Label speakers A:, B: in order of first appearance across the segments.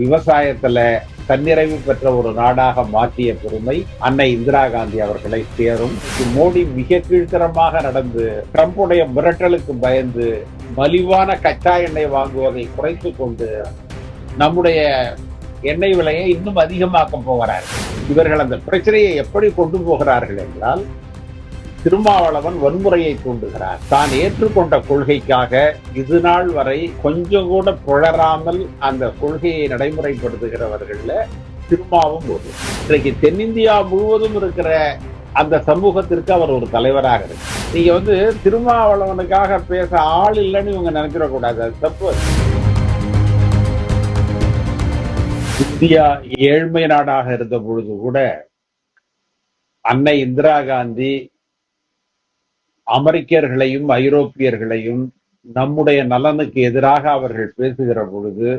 A: விவசாயத்துல தன்னிறைவு பெற்ற ஒரு நாடாக மாற்றிய பெருமை அன்னை இந்திரா காந்தி அவர்களை சேரும் மோடி மிக கீழ்த்தரமாக நடந்து ட்ரம்புடைய மிரட்டலுக்கு பயந்து மலிவான கச்சா எண்ணெய் வாங்குவதை குறைத்து கொண்டு நம்முடைய எண்ணெய் விலையை இன்னும் அதிகமாக்க போகிறார் இவர்கள் அந்த பிரச்சனையை எப்படி கொண்டு போகிறார்கள் என்றால் திருமாவளவன் வன்முறையை தூண்டுகிறார் தான் ஏற்றுக்கொண்ட கொள்கைக்காக இது நாள் வரை கொஞ்சம் கூட புழறாமல் அந்த கொள்கையை நடைமுறைப்படுத்துகிறவர்கள திருமாவும் ஒரு இன்றைக்கு தென்னிந்தியா முழுவதும் இருக்கிற அந்த சமூகத்திற்கு அவர் ஒரு தலைவராக இருக்கு நீங்க வந்து திருமாவளவனுக்காக பேச ஆள் இல்லைன்னு இவங்க நினைக்கிற கூடாது அது தப்பு இந்தியா ஏழ்மை நாடாக இருந்த பொழுது கூட அன்னை இந்திரா காந்தி அமெரிக்கர்களையும் ஐரோப்பியர்களையும் நம்முடைய நலனுக்கு எதிராக அவர்கள் பேசுகிற பொழுது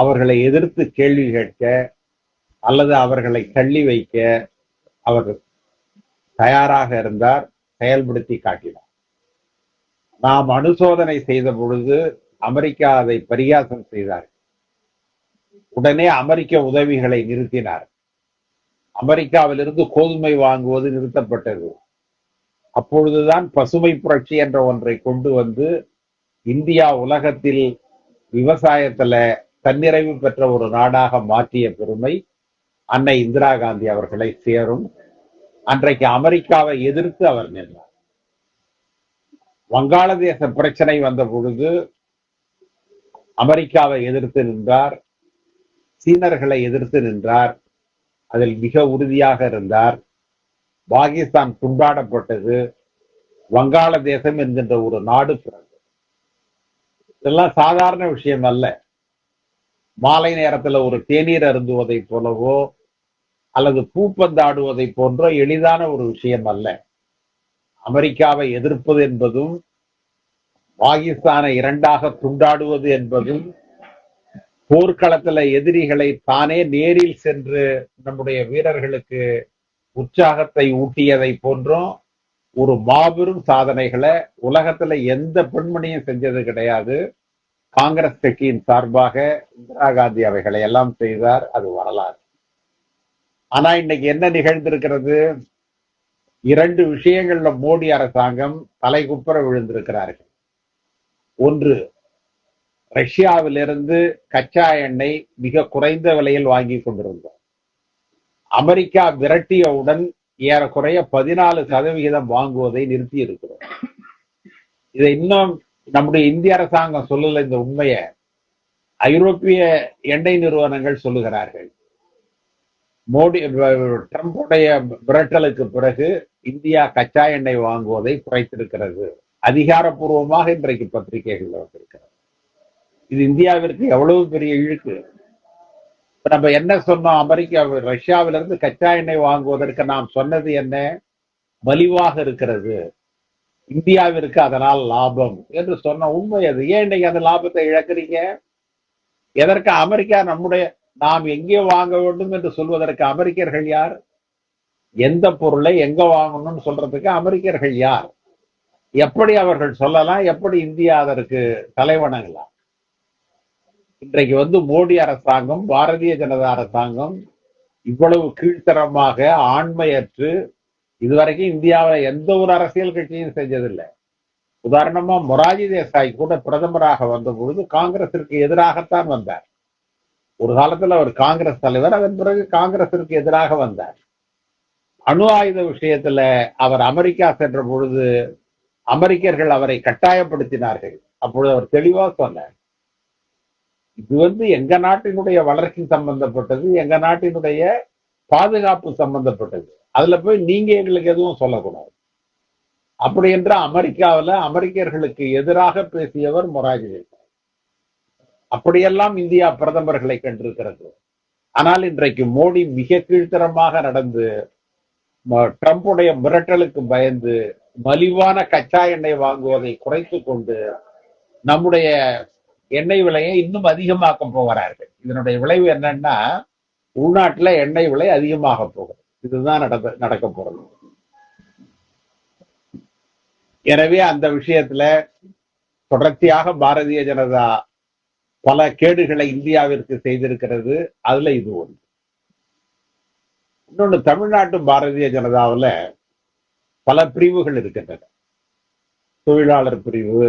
A: அவர்களை எதிர்த்து கேள்வி கேட்க அல்லது அவர்களை தள்ளி வைக்க அவர் தயாராக இருந்தார் செயல்படுத்தி காட்டினார் நாம் அனுசோதனை செய்த பொழுது அமெரிக்கா அதை பரிகாசம் செய்தார் உடனே அமெரிக்க உதவிகளை நிறுத்தினார் அமெரிக்காவிலிருந்து கோதுமை வாங்குவது நிறுத்தப்பட்டது அப்பொழுதுதான் பசுமை புரட்சி என்ற ஒன்றை கொண்டு வந்து இந்தியா உலகத்தில் விவசாயத்துல தன்னிறைவு பெற்ற ஒரு நாடாக மாற்றிய பெருமை அன்னை இந்திரா காந்தி அவர்களை சேரும் அன்றைக்கு அமெரிக்காவை எதிர்த்து அவர் நின்றார் வங்காளதேச பிரச்சனை வந்த பொழுது அமெரிக்காவை எதிர்த்து நின்றார் சீனர்களை எதிர்த்து நின்றார் அதில் மிக உறுதியாக இருந்தார் பாகிஸ்தான் துண்டாடப்பட்டது வங்காளதேசம் என்கின்ற ஒரு நாடு பிறகு இதெல்லாம் சாதாரண விஷயம் அல்ல மாலை நேரத்துல ஒரு தேநீர் அருந்துவதை போலவோ அல்லது பூப்பந்தாடுவதை போன்றோ எளிதான ஒரு விஷயம் அல்ல அமெரிக்காவை எதிர்ப்பது என்பதும் பாகிஸ்தானை இரண்டாக துண்டாடுவது என்பதும் போர்க்களத்துல எதிரிகளை தானே நேரில் சென்று நம்முடைய வீரர்களுக்கு உற்சாகத்தை ஊட்டியதை போன்றும் ஒரு மாபெரும் சாதனைகளை உலகத்துல எந்த பெண்மணியும் செஞ்சது கிடையாது காங்கிரஸ் கட்சியின் சார்பாக இந்திரா காந்தி அவைகளை எல்லாம் செய்தார் அது வரலாறு ஆனா இன்னைக்கு என்ன நிகழ்ந்திருக்கிறது இரண்டு விஷயங்கள்ல மோடி அரசாங்கம் குப்புற விழுந்திருக்கிறார்கள் ஒன்று ரஷ்யாவிலிருந்து கச்சா எண்ணெய் மிக குறைந்த விலையில் வாங்கி கொண்டிருந்தோம் அமெரிக்கா விரட்டியவுடன் ஏறக்குறைய பதினாலு சதவிகிதம் வாங்குவதை நிறுத்தி இருக்கிறோம் இதை இன்னும் நம்முடைய இந்திய அரசாங்கம் சொல்லல இந்த உண்மையை ஐரோப்பிய எண்ணெய் நிறுவனங்கள் சொல்லுகிறார்கள் மோடி ட்ரம்புடைய விரட்டலுக்கு பிறகு இந்தியா கச்சா எண்ணெய் வாங்குவதை குறைத்திருக்கிறது அதிகாரப்பூர்வமாக இன்றைக்கு பத்திரிகைகள் வந்திருக்கிறது இது இந்தியாவிற்கு எவ்வளவு பெரிய இழுக்கு இப்ப நம்ம என்ன சொன்னோம் அமெரிக்கா ரஷ்யாவிலிருந்து கச்சா எண்ணெய் வாங்குவதற்கு நாம் சொன்னது என்ன மலிவாக இருக்கிறது இந்தியாவிற்கு அதனால் லாபம் என்று சொன்ன உண்மை அது ஏன் இன்னைக்கு அந்த லாபத்தை இழக்கிறீங்க எதற்கு அமெரிக்கா நம்முடைய நாம் எங்கே வாங்க வேண்டும் என்று சொல்வதற்கு அமெரிக்கர்கள் யார் எந்த பொருளை எங்க வாங்கணும்னு சொல்றதுக்கு அமெரிக்கர்கள் யார் எப்படி அவர்கள் சொல்லலாம் எப்படி இந்தியா அதற்கு தலைவணங்கலாம் இன்றைக்கு வந்து மோடி அரசாங்கம் பாரதிய ஜனதா அரசாங்கம் இவ்வளவு கீழ்த்தரமாக ஆண்மையற்று இதுவரைக்கும் இந்தியாவில் எந்த ஒரு அரசியல் கட்சியும் செஞ்சதில்லை உதாரணமா மொராஜி தேசாய் கூட பிரதமராக வந்தபொழுது காங்கிரசிற்கு எதிராகத்தான் வந்தார் ஒரு காலத்துல அவர் காங்கிரஸ் தலைவர் அதன் பிறகு காங்கிரசிற்கு எதிராக வந்தார் அணு ஆயுத விஷயத்துல அவர் அமெரிக்கா சென்ற பொழுது அமெரிக்கர்கள் அவரை கட்டாயப்படுத்தினார்கள் அப்பொழுது அவர் தெளிவா சொன்னார் இது வந்து எங்க நாட்டினுடைய வளர்ச்சி சம்பந்தப்பட்டது எங்க நாட்டினுடைய பாதுகாப்பு சம்பந்தப்பட்டது அதுல போய் நீங்க எங்களுக்கு எதுவும் சொல்லக்கூடாது அப்படி என்ற அமெரிக்காவில் அமெரிக்கர்களுக்கு எதிராக பேசியவர் மொராஜி அப்படியெல்லாம் இந்தியா பிரதமர்களை கண்டிருக்கிறது ஆனால் இன்றைக்கு மோடி மிக கீழ்த்தரமாக நடந்து ட்ரம்புடைய மிரட்டலுக்கு பயந்து மலிவான கச்சா எண்ணெய் வாங்குவதை குறைத்து கொண்டு நம்முடைய எண்ணெய் விலையை இன்னும் அதிகமாக்க போகிறார்கள் இதனுடைய விளைவு என்னன்னா உள்நாட்டுல எண்ணெய் விலை அதிகமாக போகும் இதுதான் நடந்த நடக்க போறது எனவே அந்த விஷயத்துல தொடர்ச்சியாக பாரதிய ஜனதா பல கேடுகளை இந்தியாவிற்கு செய்திருக்கிறது அதுல இது ஒன்று இன்னொன்று தமிழ்நாட்டு பாரதிய ஜனதாவில் பல பிரிவுகள் இருக்கின்றன தொழிலாளர் பிரிவு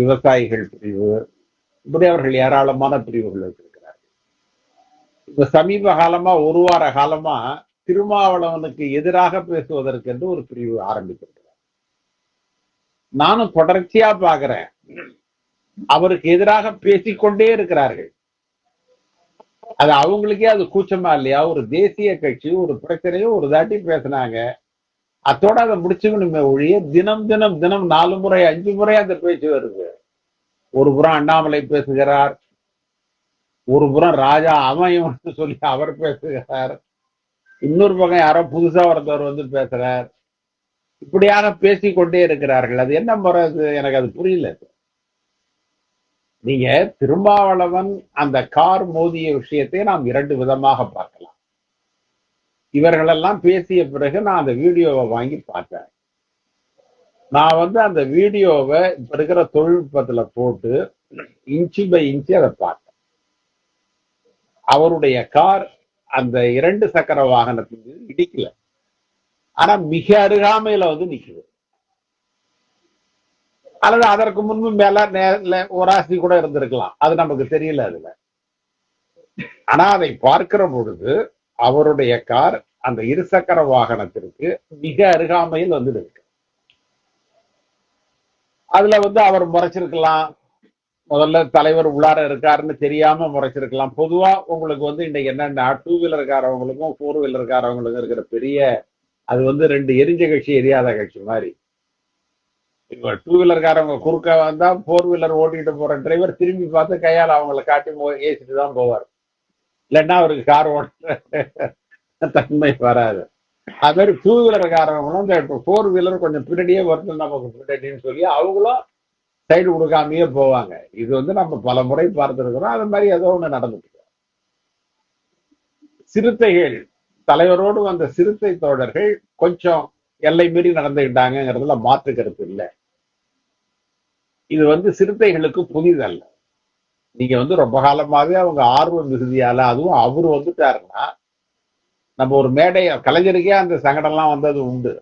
A: விவசாயிகள் பிரிவு இப்படி அவர்கள் ஏராளமான பிரிவுகள் வைத்திருக்கிறார்கள் இப்ப சமீப காலமா ஒரு வார காலமா திருமாவளவனுக்கு எதிராக என்று ஒரு பிரிவு ஆரம்பித்திருக்கிறார் நானும் தொடர்ச்சியா பாக்குறேன் அவருக்கு எதிராக பேசிக்கொண்டே இருக்கிறார்கள் அது அவங்களுக்கே அது கூச்சமா இல்லையா ஒரு தேசிய கட்சி ஒரு பிரச்சனையும் ஒரு தாட்டி பேசினாங்க அத்தோட அதை முடிச்சுக்கணுமே ஒழிய தினம் தினம் தினம் நாலு முறை அஞ்சு முறை அந்த பேச்சு வருது ஒரு புறம் அண்ணாமலை பேசுகிறார் ஒரு புறம் ராஜா அமையும் சொல்லி அவர் பேசுகிறார் இன்னொரு பக்கம் யாரோ புதுசா ஒருத்தவர் வந்து பேசுறார் இப்படியாக பேசிக்கொண்டே இருக்கிறார்கள் அது என்ன முறை எனக்கு அது புரியல நீங்க திருமாவளவன் அந்த கார் மோதிய விஷயத்தை நாம் இரண்டு விதமாக பார்க்கலாம் இவர்களெல்லாம் பேசிய பிறகு நான் அந்த வீடியோவை வாங்கி பார்த்தேன் நான் வந்து அந்த வீடியோவை இப்ப இருக்கிற தொழில்நுட்பத்துல போட்டு இன்ச்சு பை இன்ச்சு அதை பார்த்தேன் அவருடைய கார் அந்த இரண்டு சக்கர வாகனத்துக்கு இடிக்கல ஆனா மிக அருகாமையில வந்து நிக்குது அல்லது அதற்கு முன்பு மேல ஒராசி கூட இருந்திருக்கலாம் அது நமக்கு தெரியல அதுல ஆனா அதை பார்க்கிற பொழுது அவருடைய கார் அந்த இருசக்கர வாகனத்திற்கு மிக அருகாமையில் வந்து இருக்கு அதுல வந்து அவர் முறைச்சிருக்கலாம் முதல்ல தலைவர் உள்ளார இருக்காருன்னு தெரியாம முறைச்சிருக்கலாம் பொதுவா உங்களுக்கு வந்து இன்னைக்கு என்னென்ன டூ வீலர்காரவங்களுக்கும் ஃபோர் வீலர்காரவங்களுக்கும் இருக்கிற பெரிய அது வந்து ரெண்டு எரிஞ்ச கட்சி எரியாத கட்சி மாதிரி இப்ப டூ வீலர்காரவங்க குறுக்க வந்தா ஃபோர் வீலர் ஓட்டிட்டு போற டிரைவர் திரும்பி பார்த்து கையால் அவங்கள காட்டி ஏசிட்டு தான் போவார் இல்லைன்னா அவருக்கு கார் ஓட்டுற தன்மை வராது அது டூ வீலர்காரவங்களும் இந்த ஃபோர் வீலர் கொஞ்சம் பின்னாடியே வரணும் நமக்கு பின்னாடின்னு சொல்லி அவங்களும் சைடு கொடுக்காமயே போவாங்க இது வந்து நம்ம பல முறை பார்த்துருக்கிறோம் அது மாதிரி ஏதோ ஒன்று நடந்துட்டு சிறுத்தைகள் தலைவரோடு வந்த சிறுத்தை தோழர்கள் கொஞ்சம் எல்லை மீறி நடந்துகிட்டாங்கிறதுல மாற்று கருத்து இல்லை இது வந்து சிறுத்தைகளுக்கு புதிதல்ல நீங்க வந்து ரொம்ப காலமாவே அவங்க ஆர்வம் மிகுதியால அதுவும் அவர் வந்துட்டாருன்னா நம்ம ஒரு மேடை கலைஞருக்கே அந்த சங்கடம்லாம் வந்தது உண்டு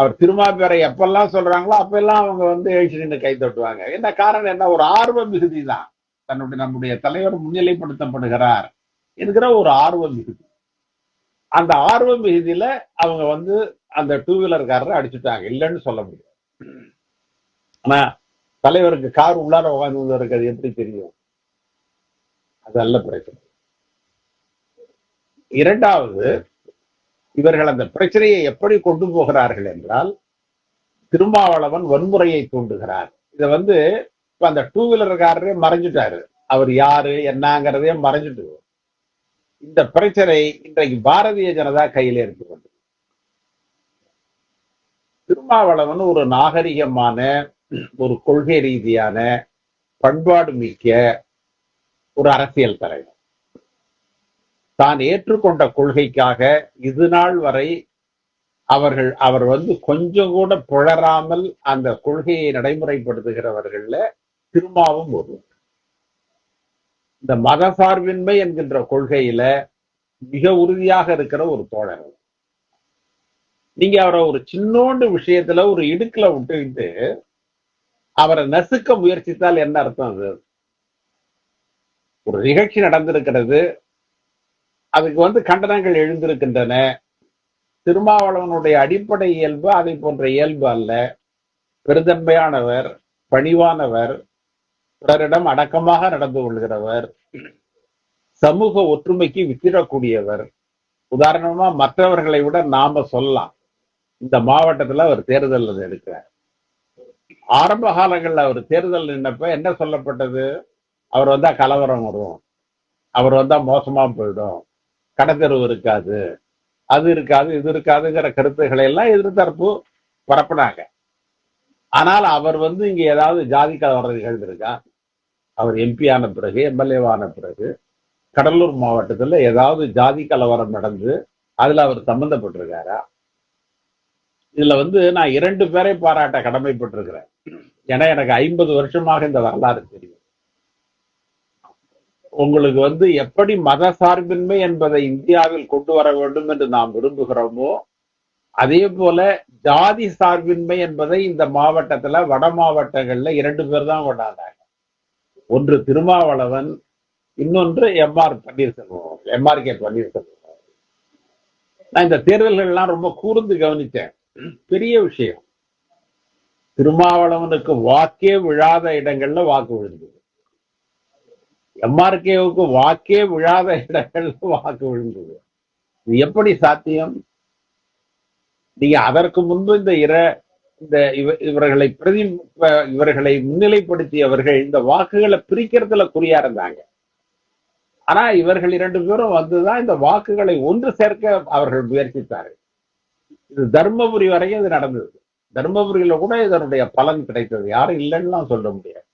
A: அவர் திருமாப்பேரை எப்பெல்லாம் சொல்றாங்களோ அப்பெல்லாம் அவங்க வந்து எழுச்சி நின்று கை தட்டுவாங்க என்ன காரணம் என்ன ஒரு ஆர்வ மிகுதி தான் தன்னுடைய நம்முடைய தலைவர் முன்னிலைப்படுத்தப்படுகிறார் என்கிற ஒரு ஆர்வ மிகுதி அந்த ஆர்வ மிகுதியில அவங்க வந்து அந்த டூ வீலர்காரரை அடிச்சுட்டாங்க இல்லைன்னு சொல்ல முடியாது ஆனா தலைவருக்கு கார் உள்ளார உட்காந்து இருக்கிறது எப்படி தெரியும் அதல்ல பிரச்சனை இரண்டாவது இவர்கள் அந்த பிரச்சனையை எப்படி கொண்டு போகிறார்கள் என்றால் திருமாவளவன் வன்முறையை தூண்டுகிறார் இதை வந்து இப்ப அந்த டூ வீலர்காரரே மறைஞ்சிட்டாரு அவர் யாரு என்னங்கிறதே மறைஞ்சிட்டு இந்த பிரச்சனை இன்றைக்கு பாரதிய ஜனதா கையில இருந்து கொண்டு திருமாவளவன் ஒரு நாகரிகமான ஒரு கொள்கை ரீதியான பண்பாடு மிக்க ஒரு அரசியல் தலைவர் தான் ஏற்றுக்கொண்ட கொள்கைக்காக இது நாள் வரை அவர்கள் அவர் வந்து கொஞ்சம் கூட புழறாமல் அந்த கொள்கையை நடைமுறைப்படுத்துகிறவர்கள திருமாவும் ஒரு இந்த மத சார்பின்மை என்கின்ற கொள்கையில மிக உறுதியாக இருக்கிற ஒரு தோழர் நீங்க அவரை ஒரு சின்னோண்டு விஷயத்துல ஒரு இடுக்குல விட்டுக்கிட்டு அவரை நசுக்க முயற்சித்தால் என்ன அர்த்தம் அது ஒரு நிகழ்ச்சி நடந்திருக்கிறது அதுக்கு வந்து கண்டனங்கள் எழுந்திருக்கின்றன திருமாவளவனுடைய அடிப்படை இயல்பு அதை போன்ற இயல்பு அல்ல பெருந்தன்மையானவர் பணிவானவர் பிறரிடம் அடக்கமாக நடந்து கொள்கிறவர் சமூக ஒற்றுமைக்கு வித்திடக்கூடியவர் உதாரணமா மற்றவர்களை விட நாம சொல்லலாம் இந்த மாவட்டத்துல அவர் தேர்தல் எடுக்கிறார் ஆரம்ப காலங்களில் அவர் தேர்தல் நின்னப்ப என்ன சொல்லப்பட்டது அவர் வந்தா கலவரம் வரும் அவர் வந்தா மோசமா போயிடும் கடற்கரு இருக்காது அது இருக்காது இது இருக்காதுங்கிற கருத்துக்களை எல்லாம் எதிர்த்தரப்பு பரப்புனாங்க ஆனால் அவர் வந்து இங்க ஏதாவது ஜாதி கலவரம் நிகழ்ந்திருக்கா அவர் எம்பி ஆன பிறகு எம்எல்ஏ ஆன பிறகு கடலூர் மாவட்டத்தில் ஏதாவது ஜாதி கலவரம் நடந்து அதுல அவர் சம்பந்தப்பட்டிருக்காரா இதுல வந்து நான் இரண்டு பேரை பாராட்ட கடமைப்பட்டிருக்கிறேன் ஏன்னா எனக்கு ஐம்பது வருஷமாக இந்த வரலாறு தெரியும் உங்களுக்கு வந்து எப்படி மத சார்பின்மை என்பதை இந்தியாவில் கொண்டு வர வேண்டும் என்று நாம் விரும்புகிறோமோ அதே போல ஜாதி சார்பின்மை என்பதை இந்த மாவட்டத்துல வட மாவட்டங்கள்ல இரண்டு பேர் தான் கொண்டாடுறாங்க ஒன்று திருமாவளவன் இன்னொன்று M R Panneerselvam M R K Panneerselvam நான் இந்த தேர்தல்கள்லாம் ரொம்ப கூர்ந்து கவனித்தேன் பெரிய விஷயம் திருமாவளவனுக்கு வாக்கே விழாத இடங்கள்ல வாக்கு விழுந்தது எம்ஆர்கேவுக்கு வாக்கே விழாத இடங்கள்ல வாக்கு விழுந்தது இது எப்படி சாத்தியம் நீங்க அதற்கு முன்பு இந்த இர இந்த இவ இவர்களை பிரதி இவர்களை முன்னிலைப்படுத்தியவர்கள் இந்த வாக்குகளை பிரிக்கிறதுல குறியா இருந்தாங்க ஆனா இவர்கள் இரண்டு பேரும் வந்துதான் இந்த வாக்குகளை ஒன்று சேர்க்க அவர்கள் முயற்சித்தார்கள் இது தர்மபுரி வரைக்கும் இது நடந்தது தர்மபுரியில கூட இதனுடைய பலன் கிடைத்தது யாரும் இல்லைன்னு சொல்ல முடியாது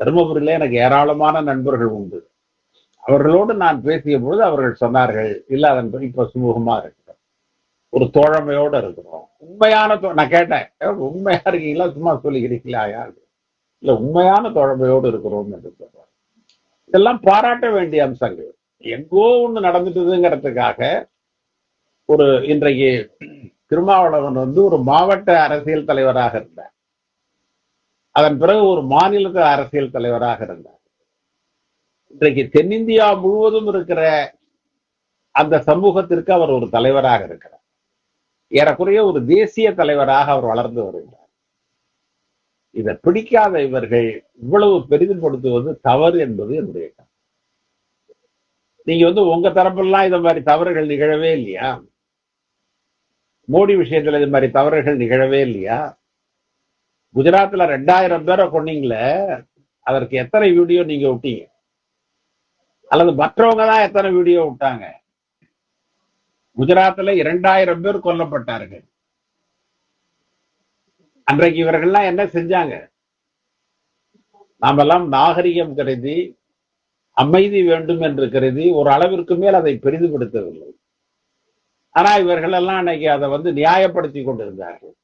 A: தருமபுரியில எனக்கு ஏராளமான நண்பர்கள் உண்டு அவர்களோடு நான் பேசிய பொழுது அவர்கள் சொன்னார்கள் இல்லாத இப்ப சுமூகமா இருக்கிறோம் ஒரு தோழமையோடு இருக்கிறோம் உண்மையான நான் கேட்டேன் உண்மையா இருக்கீங்களா சும்மா சொல்லிக்கிறீங்களா யாரு இல்ல உண்மையான தோழமையோடு இருக்கிறோம் என்று சொல்றாங்க இதெல்லாம் பாராட்ட வேண்டிய அம்சங்கள் எங்கோ ஒண்ணு நடந்துட்டுதுங்கிறதுக்காக ஒரு இன்றைக்கு திருமாவளவன் வந்து ஒரு மாவட்ட அரசியல் தலைவராக இருந்தார் அதன் பிறகு ஒரு மாநில அரசியல் தலைவராக இருந்தார் இன்றைக்கு தென்னிந்தியா முழுவதும் இருக்கிற அந்த சமூகத்திற்கு அவர் ஒரு தலைவராக இருக்கிறார் ஏறக்குறைய ஒரு தேசிய தலைவராக அவர் வளர்ந்து வருகிறார் இதை பிடிக்காத இவர்கள் இவ்வளவு பெரிதும் கொடுத்துவது தவறு என்பது என்னுடைய கருத்து நீங்க வந்து உங்க தரப்பெல்லாம் இந்த மாதிரி தவறுகள் நிகழவே இல்லையா மோடி விஷயத்துல இது மாதிரி தவறுகள் நிகழவே இல்லையா குஜராத்தில் ரெண்டாயிரம் பேரை கொன்னீங்களே அதற்கு எத்தனை வீடியோ நீங்க விட்டீங்க அல்லது மற்றவங்க தான் எத்தனை வீடியோ விட்டாங்க குஜராத்தில் இரண்டாயிரம் பேர் கொல்லப்பட்டார்கள் அன்றைக்கு இவர்கள்லாம் என்ன செஞ்சாங்க நாமெல்லாம் நாகரிகம் கருதி அமைதி வேண்டும் என்று கருதி ஒரு அளவிற்கு மேல் அதை பெரிதுபடுத்தவில்லை ஆனா இவர்கள் எல்லாம் அன்னைக்கு அதை வந்து நியாயப்படுத்தி கொண்டிருந்தார்கள்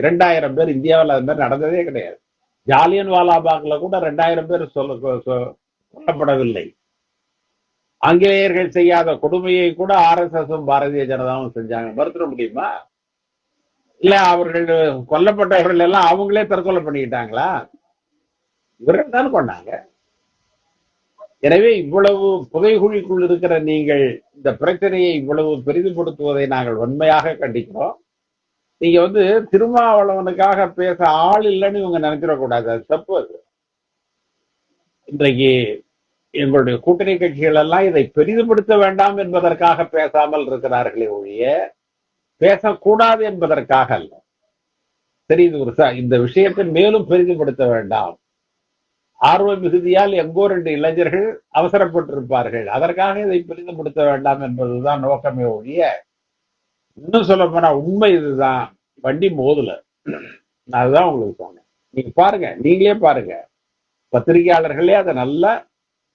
A: இரண்டாயிரம் பேர் இந்தியாவில் அது மாதிரி நடந்ததே கிடையாது ஜாலியன் வாலாபாக்ல கூட ரெண்டாயிரம் பேர் சொல்ல கொல்லப்படவில்லை ஆங்கிலேயர்கள் செய்யாத கொடுமையை கூட ஆர் எஸ் பாரதிய ஜனதாவும் செஞ்சாங்க மறுத்துட முடியுமா இல்ல அவர்கள் கொல்லப்பட்டவர்கள் எல்லாம் அவங்களே தற்கொலை பண்ணிக்கிட்டாங்களா இவர்கள் தான் கொண்டாங்க எனவே இவ்வளவு புதைகுழிக்குள் இருக்கிற நீங்கள் இந்த பிரச்சனையை இவ்வளவு பெரிதுபடுத்துவதை நாங்கள் உண்மையாக கண்டிக்கிறோம் நீங்க வந்து திருமாவளவனுக்காக பேச ஆள் இல்லைன்னு இவங்க கூடாது அது தப்பு அது இன்றைக்கு எங்களுடைய கூட்டணி கட்சிகள் எல்லாம் இதை பெரிதுபடுத்த வேண்டாம் என்பதற்காக பேசாமல் இருக்கிறார்களே ஒழிய பேசக்கூடாது என்பதற்காக அல்ல சரி இது ஒரு இந்த விஷயத்தை மேலும் பெரிதுபடுத்த வேண்டாம் ஆர்வ மிகுதியால் எங்கோ ரெண்டு இளைஞர்கள் அவசரப்பட்டிருப்பார்கள் அதற்காக இதை பெரிதுபடுத்த வேண்டாம் என்பதுதான் நோக்கமே ஒழிய இன்னும் சொல்ல போனா உண்மை இதுதான் வண்டி மோதல அதுதான் உங்களுக்கு சொன்னேன் நீங்க பாருங்க நீங்களே பாருங்க பத்திரிகையாளர்களே அதை நல்லா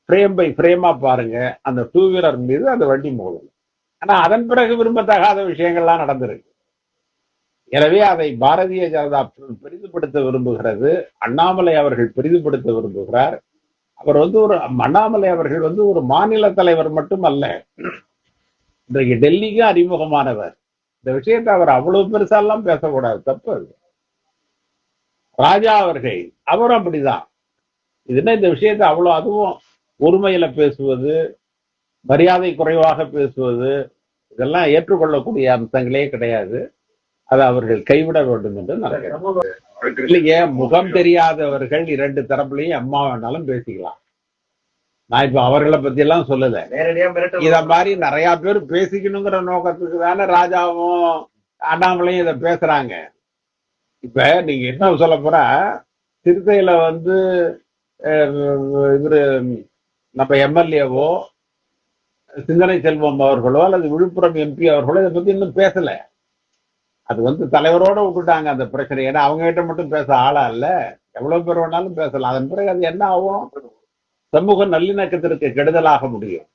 A: ஃப்ரேம் பை ஃப்ரேமா பாருங்க அந்த டூ வீலர் மீது அந்த வண்டி மோதல் ஆனா அதன் பிறகு விரும்பத்தகாத விஷயங்கள்லாம் நடந்திருக்கு எனவே அதை பாரதிய ஜனதா பெரிதுபடுத்த விரும்புகிறது அண்ணாமலை அவர்கள் பெரிதுபடுத்த விரும்புகிறார் அவர் வந்து ஒரு அண்ணாமலை அவர்கள் வந்து ஒரு மாநில தலைவர் மட்டும் அல்ல இன்றைக்கு டெல்லிக்கு அறிமுகமானவர் இந்த விஷயத்தை அவர் அவ்வளவு பெருசாலாம் பேசக்கூடாது தப்பு அது ராஜா அவர்கள் அவரும் அப்படிதான் இதுனா இந்த விஷயத்தை அவ்வளோ அதுவும் ஒருமையில பேசுவது மரியாதை குறைவாக பேசுவது இதெல்லாம் ஏற்றுக்கொள்ளக்கூடிய அம்சங்களே கிடையாது அதை அவர்கள் கைவிட வேண்டும் என்று நினைக்கிறேன் இல்லையே முகம் தெரியாதவர்கள் இரண்டு தரப்புலையும் அம்மா வேணாலும் பேசிக்கலாம் நான் இப்ப அவர்களை பத்தி எல்லாம் சொல்லல இத மாதிரி நிறைய பேர் பேசிக்கணுங்கிற நோக்கத்துக்கு தானே ராஜாவும் அண்ணாமலையும் இத பேசுறாங்க இப்ப நீங்க என்ன சொல்ல போற சிறுத்தையில வந்து இவரு நம்ம எம்எல்ஏவோ சிந்தனை செல்வம் அவர்களோ அல்லது விழுப்புரம் எம்பி அவர்களோ இதை பத்தி இன்னும் பேசல அது வந்து தலைவரோட விட்டுட்டாங்க அந்த பிரச்சனை ஏன்னா அவங்க கிட்ட மட்டும் பேச ஆளா இல்ல எவ்வளவு பேர் வேணாலும் பேசலாம் அதன் பிறகு அது என்ன ஆகும் சமூக நல்லிணக்கத்திற்கு கெடுதலாக முடியும்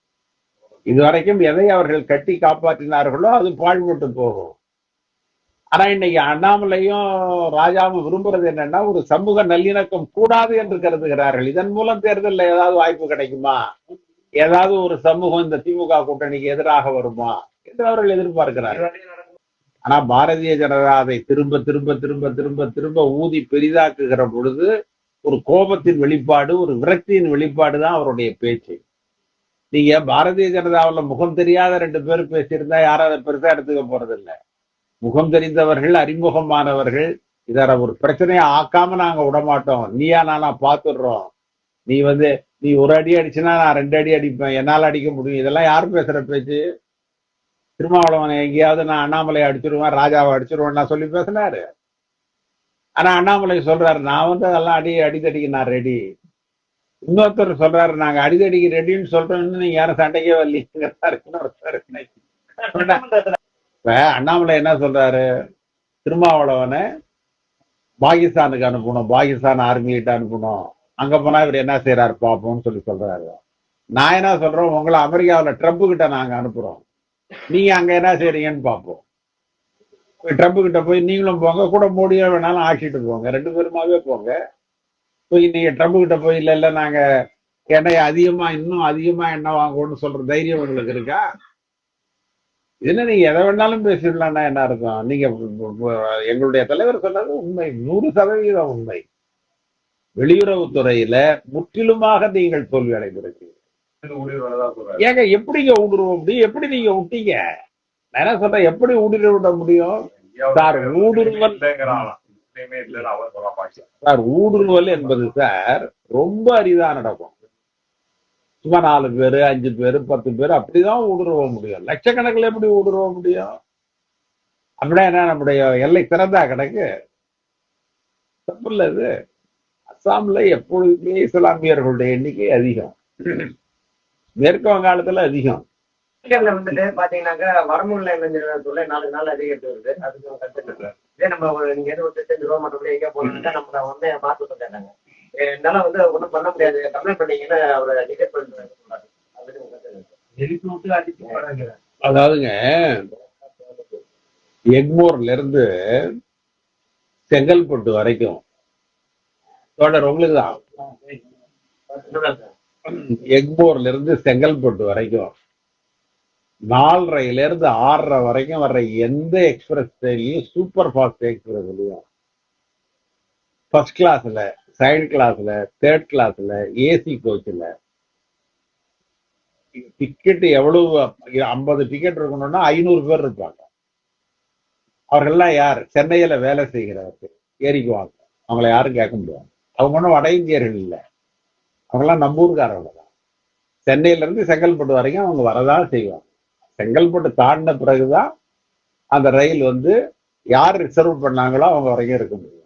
A: இதுவரைக்கும் எதை அவர்கள் கட்டி காப்பாற்றினார்களோ அது பாழ்பட்டு போகும் ஆனா இன்னைக்கு அண்ணாமலையும் ராஜாவும் விரும்புறது என்னன்னா ஒரு சமூக நல்லிணக்கம் கூடாது என்று கருதுகிறார்கள் இதன் மூலம் தேர்தலில் ஏதாவது வாய்ப்பு கிடைக்குமா ஏதாவது ஒரு சமூகம் இந்த திமுக கூட்டணிக்கு எதிராக வருமா என்று அவர்கள் எதிர்பார்க்கிறார்கள் ஆனா பாரதிய ஜனதா அதை திரும்ப திரும்ப திரும்ப திரும்ப திரும்ப ஊதி பெரிதாக்குகிற பொழுது ஒரு கோபத்தின் வெளிப்பாடு ஒரு விரக்தியின் வெளிப்பாடு தான் அவருடைய பேச்சு நீங்க பாரதிய ஜனதாவில் முகம் தெரியாத ரெண்டு பேர் பேசியிருந்தா யாரும் அதை பெருசா எடுத்துக்க போறதில்லை முகம் தெரிந்தவர்கள் அறிமுகமானவர்கள் இதார ஒரு பிரச்சனையை ஆக்காம நாங்க விடமாட்டோம் நீயா நானா பாத்துடுறோம் நீ வந்து நீ ஒரு அடி அடிச்சுன்னா நான் ரெண்டு அடி அடிப்பேன் என்னால் அடிக்க முடியும் இதெல்லாம் யார் பேசுற பேச்சு திருமாவளவன் எங்கேயாவது நான் அண்ணாமலையை அடிச்சிருவேன் ராஜாவை நான் சொல்லி பேசினாரு ஆனா அண்ணாமலை சொல்றாரு நான் வந்து அதெல்லாம் அடி அடித்தடிக்கு நான் ரெடி இன்னொருத்தர் சொல்றாரு நாங்க அடித்தடிக்கு ரெடின்னு சொல்றோம்னு நீங்க யாரும் சண்டைக்கே வரலீங்கிறதா அண்ணாமலை என்ன சொல்றாரு திருமாவளவனை பாகிஸ்தானுக்கு அனுப்பணும் பாகிஸ்தான் ஆர்மிகிட்ட அனுப்பணும் அங்க போனா இவர் என்ன செய்யறாரு பார்ப்போம்னு சொல்லி சொல்றாரு நான் என்ன சொல்றோம் உங்களை அமெரிக்காவில் ட்ரம்ப் கிட்ட நாங்க அனுப்புறோம் நீங்க அங்க என்ன செய்றீங்கன்னு பாப்போம் ட்ரம்ப் கிட்ட போய் நீங்களும் போங்க கூட மோடியா வேணாலும் ஆக்கிட்டு போங்க ரெண்டு பேருமாவே போங்க போய் நீங்க ட்ரம்ப் கிட்ட போய் இல்ல இல்ல நாங்க எண்ணெய் அதிகமா இன்னும் அதிகமா எண்ணெய் வாங்குவோம்னு சொல்ற தைரியம் உங்களுக்கு இருக்கா என்ன நீங்க எதை வேணாலும் பேசிடலாம்னா என்ன அர்த்தம் நீங்க எங்களுடைய தலைவர் சொன்னது உண்மை நூறு சதவீதம் உண்மை வெளியுறவுத்துறையில முற்றிலுமாக நீங்கள் தோல்வி அடைந்திருக்கீங்க ஏங்க எப்படிங்க ஊடுருவ அப்படி எப்படி நீங்க விட்டீங்க நான் என்ன சொல்றேன் எப்படி ஊடுருவி விட முடியும் சார் ஊடுருவல் சார் ஊடுருவல் என்பது சார் ரொம்ப அரிதா நடக்கும் சும்மா நாலு பேரு அஞ்சு பேரு பத்து பேர் அப்படிதான் ஊடுருவ முடியும் லட்சக்கணக்கில் எப்படி ஊடுருவ முடியும் அப்படின்னா என்ன நம்முடைய எல்லை திறந்தா கிடக்கு தப்பு இல்லது இது அஸ்ஸாம்ல எப்பொழுதுமே இஸ்லாமியர்களுடைய எண்ணிக்கை அதிகம் மேற்கு வங்காளத்துல அதிகம் வந்துட்டு பாத்தீங்கன்னாக்கா வரமுள்ள நிறுவனத்துல நாலு நாள் அதிகரித்து வருது அதுக்கு கத்துட்டு இதே நம்ம நீங்க எது ஒரு செஞ்சு ரூபா மட்டும் எங்க போனோம்னா நம்ம வந்து மாற்ற சொல்லிடுறாங்க என்னால வந்து ஒண்ணும் பண்ண முடியாது கம்ப்ளைண்ட் பண்ணீங்கன்னா அவரை டிடெக்ட் பண்ணுறாங்க அதாவதுங்க எக்மோர்ல இருந்து செங்கல்பட்டு வரைக்கும் தொடர் உங்களுக்கு தான் எக்மோர்ல இருந்து செங்கல்பட்டு வரைக்கும் இருந்து ஆறரை வரைக்கும் வர்ற எந்த எக்ஸ்பிரஸ் ட்ரெயின்லயும் சூப்பர் ஃபாஸ்ட் எக்ஸ்பிரஸ் இல்லையா ஃபர்ஸ்ட் கிளாஸ்ல செகண்ட் கிளாஸ்ல தேர்ட் கிளாஸ்ல ஏசி கோச்சில் டிக்கெட் எவ்வளவு ஐம்பது டிக்கெட் இருக்கணும்னா ஐநூறு பேர் இருப்பாங்க அவர்கள்லாம் யார் சென்னையில வேலை செய்கிறவர்கள் ஏறிக்குவாங்க அவங்கள யாரும் கேட்க முடியாது அவங்க ஒன்றும் வட இந்தியர்கள் இல்லை அவங்கெல்லாம் நம்பூர்காரவங்க தான் சென்னையிலேருந்து செங்கல்பட்டு வரைக்கும் அவங்க வரதான் செய்வாங்க போட்டு தாண்டின பிறகுதான் அந்த ரயில் வந்து யார் ரிசர்வ் பண்ணாங்களோ அவங்க வரைக்கும் இருக்க முடியும்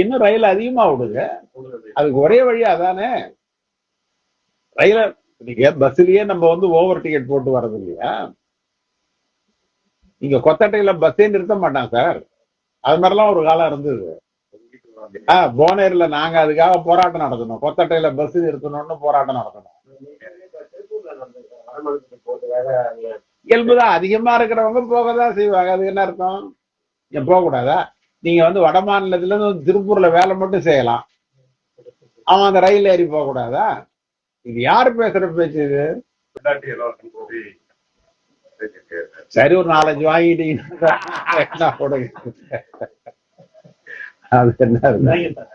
A: இன்னும் ரயில் அதிகமா விடுங்க அதுக்கு ஒரே வழி அதானே ரயில நீங்க பஸ்லயே நம்ம வந்து ஓவர் டிக்கெட் போட்டு வர்றது இல்லையா நீங்க கொத்தட்டையில பஸ்ஸே நிறுத்த மாட்டான் சார் அது மாதிரிலாம் ஒரு காலம் இருந்தது ஆஹ் போனேர்ல நாங்க அதுக்காக போராட்டம் நடத்தணும் கொத்தட்டையில பஸ் நிறுத்தணும்னு போராட்டம் நடத்தணும் இயல்புதான் அதிகமா இருக்கிறவங்க போக தான் செய்வாங்க அது என்ன அர்த்தம் இருக்கும் போக கூடாதா நீங்க வந்து வட மாநிலத்துல இருந்து திருப்பூர்ல வேலை மட்டும் செய்யலாம் அவன் அந்த ரயில் ஏறி கூடாதா இது யாரு பேசுற பேச்சு இது சரி ஒரு நாலஞ்சு வாங்கிட்டீங்கன்னா போடுங்க அது என்ன